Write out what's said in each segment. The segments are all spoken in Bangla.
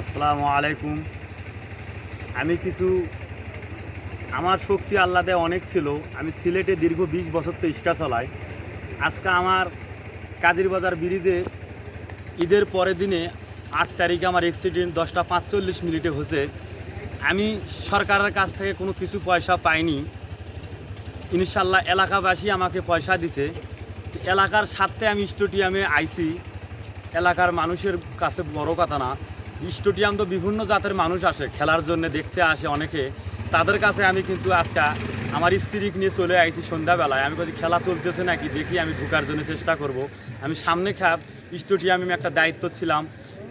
আসসালামু আলাইকুম। আমি কিছু, আমার শক্তি আল্লাদে অনেক ছিল। আমি সিলেটে দীর্ঘ বিশ বছর তো ইস্কা চলাই। আজকে আমার কাজির বাজার ব্রিজে ঈদের পরের দিনে আট তারিখে আমার অ্যাক্সিডেন্ট দশটা পাঁচচল্লিশ মিনিটে হয়েছে। আমি সরকারের কাছ থেকে কোনো কিছু পয়সা পাইনি। ইনশাল্লাহ এলাকাবাসী আমাকে পয়সা দিছে। এলাকার স্বার্থে আমি স্টেডিয়ামে আইছি। এলাকার মানুষের কাছে বড় কথা না। স্টেডিয়াম তো বিভিন্ন জাতের মানুষ আসে, খেলার জন্য দেখতে আসে অনেকে। তাদের কাছে আমি কিন্তু আজকে আমার স্ত্রীকে নিয়ে চলে আইছি সন্ধ্যাবেলায়। আমি বলি খেলা চলতেছে নাকি? দেখি আমি ঢুকার জন্য চেষ্টা করব। আমি সামনে খাপ স্টেডিয়ামে আমি একটা দায়িত্ব ছিলাম।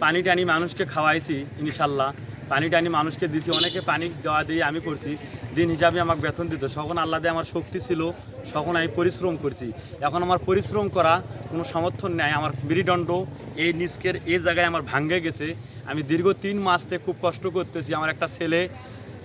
পানি টানি মানুষকে খাওয়াইছি, ইনশাল্লাহ। পানি টানি মানুষকে দিছি, অনেকে পানি দেওয়া দিয়ে আমি করছি। দিন হিসাবে আমাকে বেতন দিত আল্লাহ দিয়ে আমার শক্তি ছিল, তখন আমি পরিশ্রম করছি। এখন আমার পরিশ্রম করা কোনো সমর্থন নেই। আমার মেরুদণ্ড এই নিষ্কের এই জায়গায় আমার ভাঙ্গে গেছে। আমি দীর্ঘ তিন মাস থেকে খুব কষ্ট করতেছি। আমার একটা ছেলে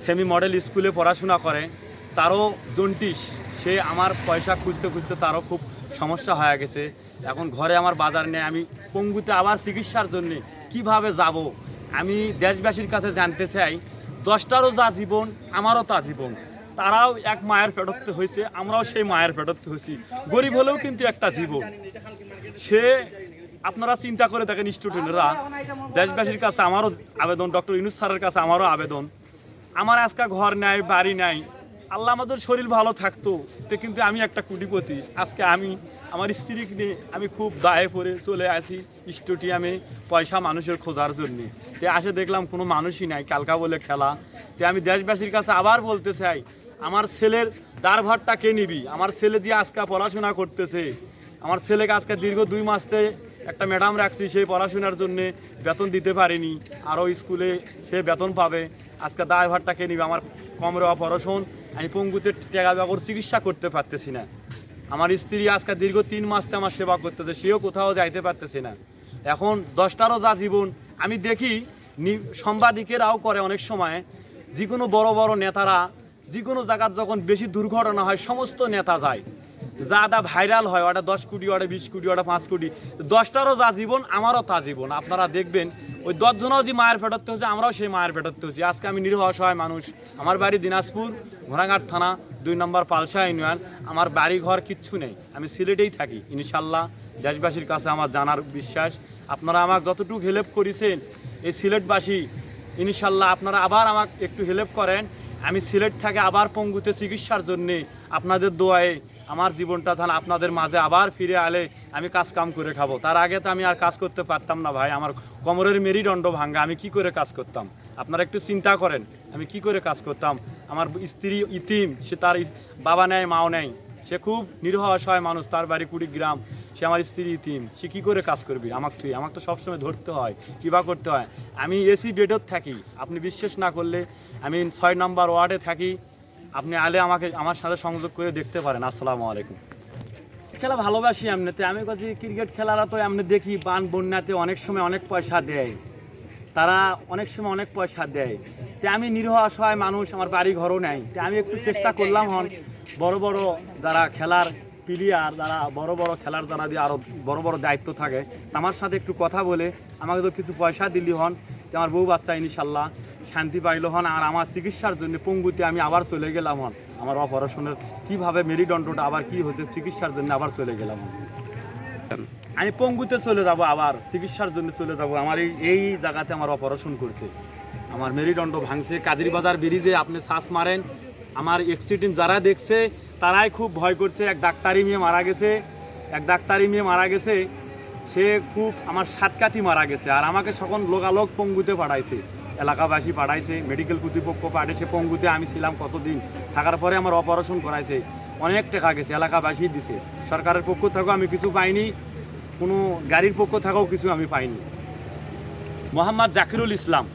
সেমি মডেল স্কুলে পড়াশোনা করে। তারও জন্টিস সে আমার পয়সা খুঁজতে খুঁজতে তারও খুব সমস্যা হয়ে গেছে। এখন ঘরে আমার বাজার নেই। আমি পঙ্গুতে আবার চিকিৎসার জন্য কীভাবে যাব? আমি দেশবাসীর কাছে জানতে চাই, দশটারও যা জীবন, আমারও তা জীবন। তারাও এক মায়ের পেটত্তে হয়েছে, আমরাও সেই মায়ের পেটত্তে হয়েছি। গরিব হলেও কিন্তু একটা জীবন। সে আপনারা চিন্তা করে দেখেন স্টুডেন্টরা। দেশবাসীর কাছে আমারও আবেদন ডক্টর ইউনুস স্যারের কাছে আমারও আবেদন। আমার আজকে ঘর নাই বাড়ি নাই। আল্লাহ আমাদের শরীর ভালো থাকতো তো কিন্তু আমি একটা কুটিপতি। আজকে আমি আমার স্ত্রীকে নিয়ে আমি খুব দায়ে পড়ে চলে আসি স্টেডিয়ামে পয়সা মানুষের খোঁজার জন্য। তে আসে দেখলাম কোনো মানুষই নাই কালকা বলে খেলা। তে আমি দেশবাসীর কাছে আবার বলতে চাই আমার ছেলের দারভারটা কে নিবি? আমার ছেলে যে আজকে পড়াশোনা করতেছে আমার ছেলেকে আজকে দীর্ঘ দুই মাসতে একটা ম্যাডাম রাখছি সেই পড়াশোনার জন্য বেতন দিতে পারিনি, আরও স্কুলে সে বেতন পাবে। আজকে দায়ভারটা কে নিবে, আমার কমরে অপারেশন, আমি পঙ্গুতে টেকা ব্যাগর চিকিৎসা করতে পারতেছি না। আমার স্ত্রী আজকে দীর্ঘ তিন মাসতে আমার সেবা করতেছে, সেও কোথাও যাইতে পারতেছে না। এখন দশটারও যা জীবন, আমি দেখি সাংবাদিকেরাও করে অনেক সময়, যে কোনো বড় বড় নেতারা, যে কোনো জায়গার যখন বেশি দুর্ঘটনা হয়, সমস্ত নেতা যায়। যাটা ভাইরাল হয়, ওটা দশ কোটি, ওটা বিশ কোটি, ওটা পাঁচ কোটি। দশটারও যা জীবন, আমারও তা জীবন। আপনারা দেখবেন, ওই দশজনও যে মায়ের পেটতে হচ্ছে, আমরাও সেই মায়ের পেটতে হচ্ছি। আজকে আমি নির্ভর অসহায় মানুষ। আমার বাড়ি দিনাজপুর, ঘোড়াঘাট থানা, দুই নম্বর পালসা ইউনিয়ন। আমার বাড়ি ঘর কিচ্ছু নেই। আমি সিলেটেই থাকি, ইনশাল্লাহ। দেশবাসীর কাছে আমার জানার বিশ্বাস। আপনারা আমাকে যতটুকু হেল্প করেছেন, এই সিলেটবাসী, ইনশাল্লাহ আপনারা আবার আমাকে একটু হেল্প করেন। আমি সিলেট থেকে আবার পঙ্গুতে চিকিৎসার জন্যে আপনাদের দোয়ায় আমার জীবনটা তাহলে আপনাদের মাঝে আবার ফিরে আলে আমি কাজ কাম করে খাব। তার আগে তো আমি আর কাজ করতে পারতাম না ভাই, আমার কোমরের মেরুদণ্ড ভাঙ্গা, আমি কি করে কাজ করতাম? আপনারা একটু চিন্তা করেন, আমি কি করে কাজ করতাম? আমার স্ত্রী ইতিম, সে তার বাবা নেয় মাও নেয় সে খুব নিরহ মানুষ, তার বাড়ি কুড়িগ্রাম, সে আমার স্ত্রী ইতিম, সে কী করে কাজ করবি? আমার তুই আমাকে তো সবসময় ধরতে হয় কিবা করতে হয়? আমি এসি বেডত থাকি, আপনি বিশ্বাস না করলে আমি ছয় নম্বর ওয়ার্ডে থাকি আপনি আলে আমাকে, আমার সাথে সংযোগ করে দেখতে পারেন। আসসালামু আলাইকুম। খেলা ভালোবাসি এমনিতে। আমি কাছে ক্রিকেট খেলারা তো এমনি দেখি, বান বন্যাতে অনেক সময় অনেক পয়সা দেয়। তারা অনেক সময় অনেক পয়সা দেয়। তে আমি নিরহ অসহায় মানুষ, আমার বাড়ি ঘরও নেই। তে আমি একটু চেষ্টা করলাম হন, বড় বড় যারা খেলার প্লেয়ার যারা বড় বড় খেলার যারা দিয়ে আরও বড় বড় দায়িত্ব থাকে আমার সাথে একটু কথা বলে, আমাকে তো কিছু পয়সা দিলি হন। আমার বউ বাচ্চা, ইনশাল্লাহ। শান্তি পাইল হন আর আমার চিকিৎসার জন্য পঙ্গুতে আমি আবার চলে গেলাম হন। আমার অপারেশনের কীভাবে মেরুদণ্ডটা আবার কি হয়েছে চিকিৎসার জন্য আবার চলে গেলাম আমি পঙ্গুতে চলে যাব আবার, চিকিৎসার জন্য চলে যাব। আমার এই এই জায়গাতে আমার অপারেশন করছে। আমার মেরুদণ্ড ভাঙছে। কাজির বাজার ব্রিজে আপনি শ্বাস মারেন। আমার অ্যাক্সিডেন্ট যারা দেখছে, তারাই খুব ভয় করছে। এক ডাক্তারি মেয়ে মারা গেছে। এক ডাক্তারি মেয়ে মারা গেছে। সে খুব আমার সাতকাতি মারা গেছে। আর আমাকে সকল লোকালোক পঙ্গুতে পাঠাইছে। এলাকাবাসী পাঠাইছে মেডিকেল কর্তৃপক্ষ পাঠিয়েছে পঙ্গুতে আমি ছিলাম কতদিন, থাকার পরে আমার অপারেশন করাইছে, অনেক টাকা গেছে, এলাকাবাসী দিছে। সরকারের পক্ষ থেকেও আমি কিছু পাইনি, কোনো গাড়ির পক্ষ থেকেও কিছু আমি পাইনি। মোহাম্মদ জাকিরুল ইসলাম